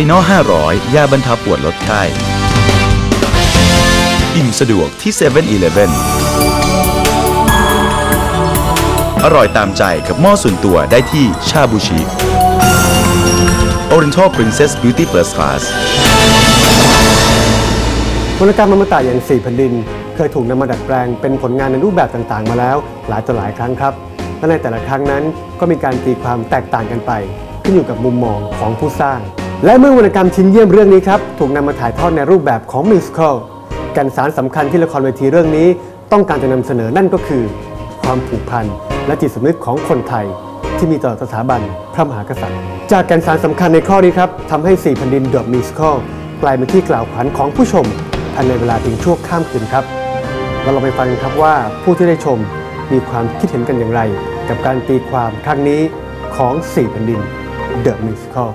ลิโน500 ยาบรรเทาปวดลดไข้อิ่มสะดวกที่7 e เ e ่ e ออร่อยตามใจกับหม้อส่วนตัวได้ที่ชาบูชิ Oriental Princess Beauty Plus Class วรรณกรรมอมตะอย่างสี่แผ่นดิน เคยถูกนำมาดัดแปลงเป็นผลงานในรูปแบบต่างๆ มาแล้ว หลายต่อหลายครั้งครับ และในแต่ละครั้งนั้นก็มีการตีความแตกต่างกันไป ขึ้นอยู่กับมุมมองของผู้สร้าง และเมื่อวรรณกรรมชิ้นเยี่ยมเรื่องนี้ครับถูกนำมาถ่ายทอดในรูปแบบของมิวสิควลกันสารสำคัญที่ละครเวทีเรื่องนี้ ต้องการจะนำเสนอนั่นก็คือ ความผูกพันและจิตสำนึกของคนไทย ที่มีต่อสถาบันพระมหากษัตริย์ จากแกนสารสำคัญในข้อนี้ครับทำให้สี่แผ่นดินเดอะมิวสิควลกลายเป็นที่กล่าวขวัญของผู้ชมภายในเวลาเพียงชั่วข้ามคืนครับเราลองไปฟังกันครับว่าผู้ที่ได้ชมมีความคิดเห็นกันอย่างไร กับการตีความครั้งนี้ของ4แผ่นดิน The Musical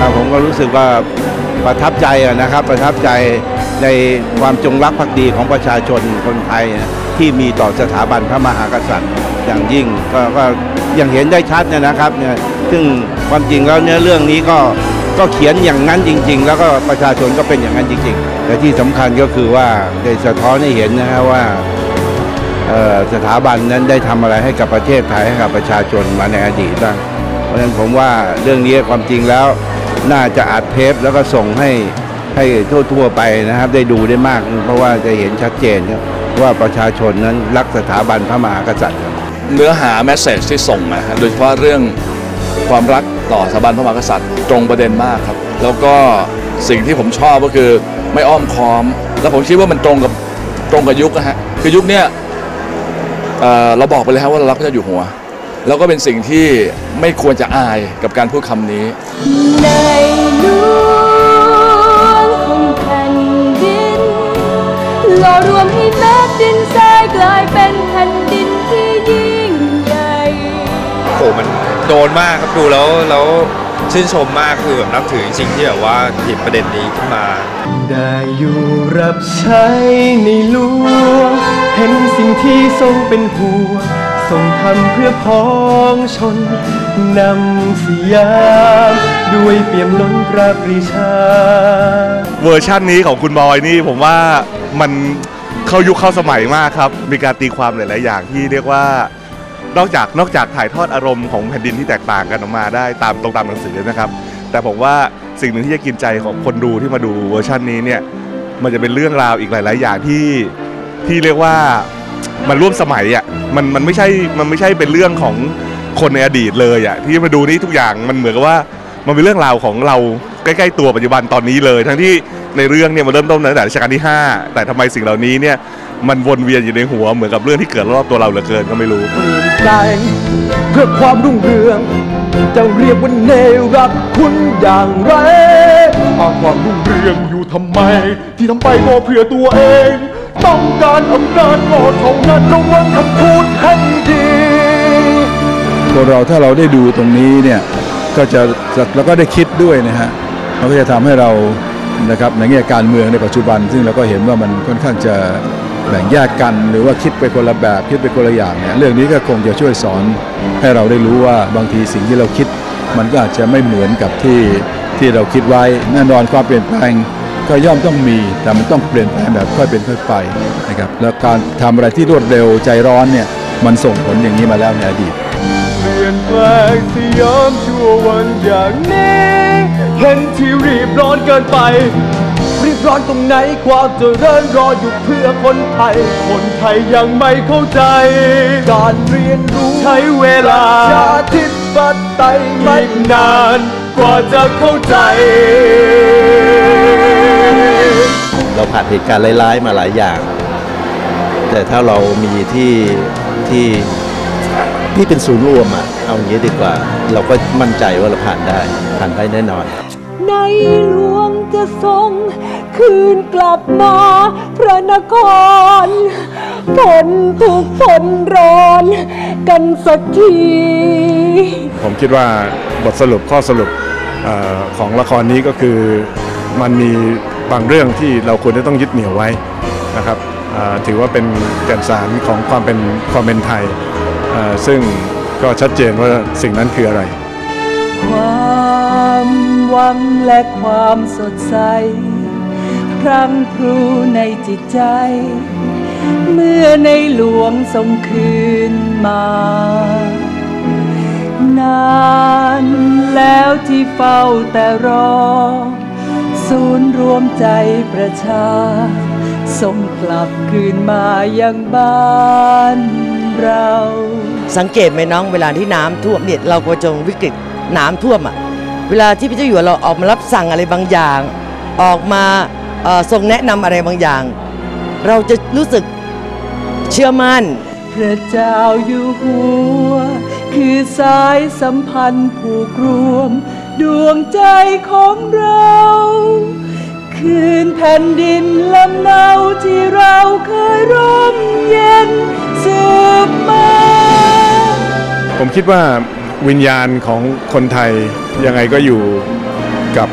ครับผมก็รู้สึกว่าประทับใจนะครับ ประทับใจในความจงรักภักดีของประชาชนคนไทยที่มีต่อสถาบันพระมหากษัตริย์อย่างยิ่งก็ก็อย่างเห็นได้ชัดเนยนะครับเนี่ยซึ่งความจริงแล้วเนื้อเรื่องนี้ก็ก็เขียนอย่างนั้นจริง ๆ แล้วก็ประชาชนก็เป็นอย่างนั้นจริงๆแต่ที่สำคัญก็คือว่าได้สะท้อนให้เห็นนะฮะว่าสถาบันนั้นได้ทำอะไรให้กับประเทศไทยให้กับประชาชนมาในอดีตบ้างเพราะฉะนั้นผมว่าเรื่องนี้ความจริงแล้ว น่าจะอัดเทปแล้วก็ส่งให้ให้ทั่วๆไปนะครับ ได้ดูได้มาก เพราะว่าจะเห็นชัดเจนครับว่าประชาชนนั้นรักสถาบันพระมหากษัตริย์ครับเนื้อหาแมสเซจที่ส่งนะฮะโดยเฉพาะเรื่องความรักต่อสถาบันพระมหากษัตริย์ตรงประเด็นมากครับ แล้วก็สิ่งที่ผมชอบก็คือไม่อ้อมค้อม แล้วผมคิดว่ามันตรงกับตรงกับยุคนะฮะคือยุคเนี้ยเเราบอกไปเลยครับว่าเรารักพระเจ้าอยู่หัว แล้วก็เป็นสิ่งที่ไม่ควรจะอายกับการพูดคำนี้ ในหลวงของแผ่นดินหล่อรวมให้แม่ดินทรายกลายเป็นแผ่นดินที่ยิ่งใหญ่โอ้โหมันโดนมากครับดูแล้วแล้วชื่นชมมากคือแบบนับถือจริงๆที่แบบว่าหยิบประเด็นนี้ขึ้นมา ได้อยู่รับใช้ในหลวง เห็นสิ่งที่ทรงเป็นห่วง ทรงทำเพื่อพ้องชนนำสยามด้วยเปี่ยมล้นพระปรีชา เวอร์ชั่นนี้ของคุณบอยนี่ผมว่ามันเข้ายุคเข้าสมัยมากครับ มีการตีความหลาย ๆ อย่างที่เรียกว่านอกจากนอกจากถ่ายทอดอารมณ์ของแผ่นดินที่แตกต่างกันออกมาได้ตามตรงตามหนังสือนะครับ แต่ผมว่าสิ่งหนึ่งที่จะกินใจของคนดูที่มาดูเวอร์ชันนี้เนี่ยมันจะเป็นเรื่องราวอีกหลาย ๆ อย่างที่ที่เรียกว่า มันร่วมสมัยอะมันมันไม่ใช่มันไม่ใช่เป็นเรื่องของคนในอดีตเลยอะที่มาดูนี่ทุกอย่างมันเหมือนกับว่ามันเป็นเรื่องราวของเราใกล้ ๆ ตัวปัจจุบันตอนนี้เลย ทั้งที่ในเรื่องเนี่ยมันเริ่มต้นตั้งแต่รัชกาลที่ 5 แต่ทำไมสิ่งเหล่านี้เนี่ยมันวนเวียนอยู่ในหัวเหมือนกับเรื่องที่เกิดรอบตัวเราเหลือเกินก็ไม่รู้เปลี่ยนแปลงเพื่อความรุ่งเรืองจะเรียกว่าเนรักคุณอย่างไรอ้างความรุ่งเรืองอยู่ทำไม ที่ทำไปก็เพื่อตัวเอง ต้องการอำนาจ ก็เท่านั้นระวังคำพูดให้ดีคนเราถ้าเราได้ดูตรงนี้เนี่ยก็จะแล้วก็ได้คิดด้วยนะฮะมันก็จะทำให้เรานะครับในแง่การเมืองในปัจจุบัน ซึ่งเราก็เห็นว่ามันค่อนข้างจะแบ่งแยกกัน หรือว่าคิดไปคนละแบบคิดไปคนละอย่างเนี่ยเรื่องนี้ก็คงจะช่วยสอนให้เราได้รู้ว่าบางทีสิ่งที่เราคิด มันก็อาจจะไม่เหมือนกับที่ที่เราคิดไว้แน่นอนความเปลี่ยนแปลง ก็ย่อมต้องมี แต่มันต้องเปลี่ยนแปลงแบบค่อยเป็นค่อยไปนะครับแล้วการทำอะไรที่รวดเร็วใจร้อนเนี่ยมันส่งผลอย่างนี้มาแล้วในอดีตเปลี่ยนแปลงสยามชั่ววันอย่างนี้เห็นที่รีบร้อนเกินไป รีบร้อนตรงไหนความเจริญรออยู่เพื่อคนไทย คนไทยยังไม่เข้าใจ การเรียนรู้ใช้เวลาชาติปไตยไม่นานกว่าจะเข้าใจ เราผ่านเหตุการณ์ร้ายๆมาหลายอย่าง แต่ถ้าเรามีที่ที่ที่เป็นศูนย์รวมอะเอาอย่างนี้ดีกว่า เราก็มั่นใจว่าเราผ่านได้ผ่านได้แน่นอน ในหลวงจะทรงคืนกลับมาพระนครทนทุกข์ทนร้อนกันสักที ผมคิดว่าบทสรุปข้อสรุปเออของละครนี้ก็คือมันมี บางเรื่องที่เราควรจะต้องยึดเหนี่ยวไว้นะครับถือว่าเป็นแก่นสารของความเป็นความเป็นไทย ซึ่งก็ชัดเจนว่าสิ่งนั้นคืออะไร ความหวังและความสดใส พรังพรูในจิตใจ เมื่อในหลวงทรงคืนมา นานแล้วที่เฝ้าแต่รอ ศูนย์รวมใจประชาทรงกลับคืนมายังบ้านเรา สังเกตไหมน้องเวลาที่น้ำท่วมเนี่ยเราก็จงวิกฤตน้ำท่วมอะเวลาที่พระเจ้าอยู่เราออกมารับสั่งอะไรบางอย่าง ออกมาเอ่อทรงแนะนำอะไรบางอย่าง เราจะรู้สึกเชื่อมั่น พระเจ้าอยู่หัว คือสายสัมพันธ์ผูกรวม ดวงใจของเรา ผ่นดินลำเนาที่เราเคยร่มเย็นสืบมา ผมคิดว่าวิญญาณของคนไทยยังไงก็อยู่กับ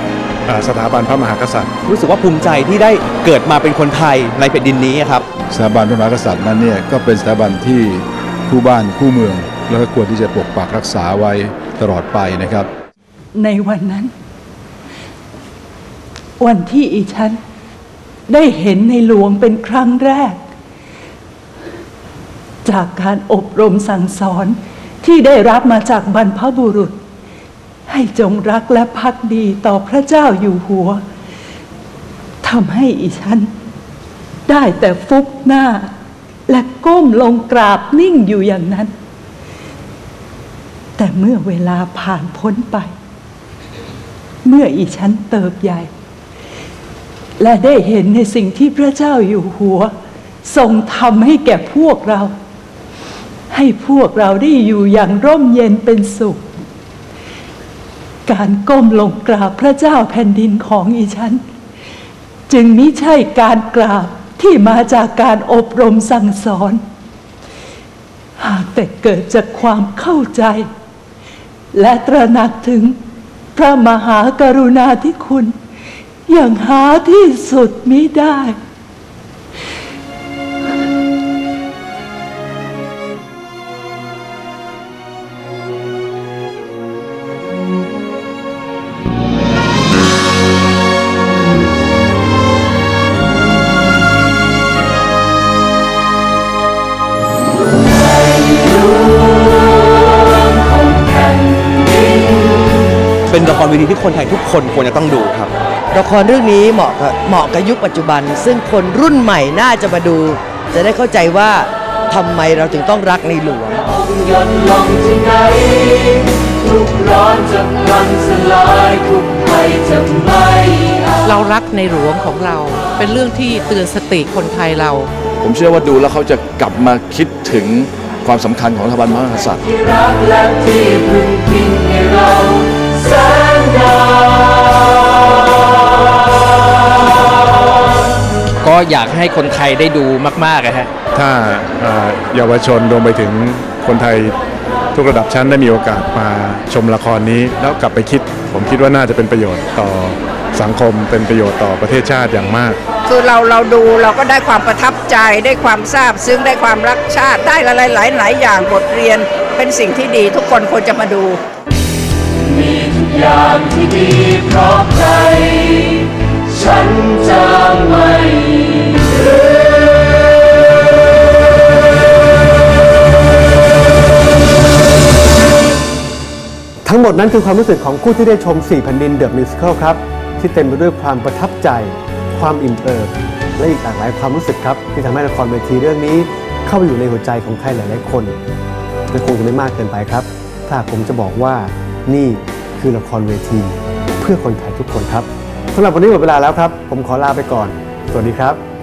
อ่าสถาบันพระมหากษัตริย์ รู้สึกว่าภูมิใจที่ได้เกิดมาเป็นคนไทยในแผ่นดินนี้ครับสถาบันพระมหากษัตริย์นั้นเนี่ยก็เป็นสถาบันที่คู่บ้านคู่เมือง แล้วก็ควรที่จะปกปักรักษาไว้ตลอดไปนะครับ ในวันนั้น วันที่อีฉัน ได้เห็นในหลวงเป็นครั้งแรก จากการอบรมสั่งสอนที่ได้รับมาจากบรรพบุรุษ ให้จงรักและภักดีต่อพระเจ้าอยู่หัวทำให้อีฉัน ได้แต่ฟุบหน้า และก้มลงกราบนิ่งอยู่อย่างนั้น แต่เมื่อเวลาผ่านพ้นไป เมื่ออีฉันเติบใหญ่ และได้เห็นในสิ่งที่พระเจ้าอยู่หัว ทรงทำให้แก่พวกเรา ให้พวกเราได้อยู่อย่างร่มเย็นเป็นสุข การก้มลงกราบพระเจ้าแผ่นดินของอีฉัน จึงไม่ใช่การกราบที่มาจากการอบรมสั่งสอน หากแต่เกิดจากความเข้าใจ และตระหนักถึงพระมหากรุณาธิคุณ อย่างหาที่สุดมิได้ เป็นละครเวทีที่คนไทยทุกคนควรจะต้องดูครับ ละครเรื่องนี้เหมาะกับเหมาะกับยุคปัจจุบัน ซึ่งคนรุ่นใหม่น่าจะมาดู จะได้เข้าใจว่าทำไมเราถึงต้องรักในหลวง หย่อนลงที่ไหนทุกร้อนจะพลันสลายทุกภัยจะไม่อาจ เรารักในหลวงของเรา เป็นเรื่องที่เตือนสติคนไทยเรา ผมเชื่อว่าดูแล้วเขาจะกลับมาคิดถึงความสำคัญของสถาบันพระมหากษัตริย์ ที่รักและที่พึ่งพิงให้เราแสนนาน ก็อยากให้คนไทยได้ดูมากๆนะฮะถ้าอ่าเยาวชนรวมไปถึงคนไทยทุกระดับชั้นได้มีโอกาสมาชมละครนี้ แล้วกลับไปคิด ผมคิดว่าน่าจะเป็นประโยชน์ต่อสังคมเป็นประโยชน์ต่อประเทศชาติอย่างมาก คือเราเราดูเราก็ได้ความประทับใจได้ความซาบซึ้งได้ความรักชาติได้หลายหลายหลายอย่างบทเรียนเป็นสิ่งที่ดีทุกคนควรจะมาดู มีทุกอย่างที่ดีเพราะใคร งหมดนั้นคือความรู้สึกของผู้ที่ได้ชม 4 แผ่นดินเดอะมิวสิคลครับ ที่เต็มไปด้วยความประทับใจ ความอิ่มเอิบและอีกหลากหลายความรู้สึกครับ ที่ทำให้ละครเวทีเรื่องนี้ เข้าไปอยู่ในหัวใจของใครหลายๆคนและคงจะไม่มากเกินไปครับ ถ้าผมจะบอกว่านี่คือละครเวที เพื่อคนไทยทุกคนครับสำหรับวันนี้หมดเวลาแล้วครับ ผมขอลาไปก่อน สวัสดีครับ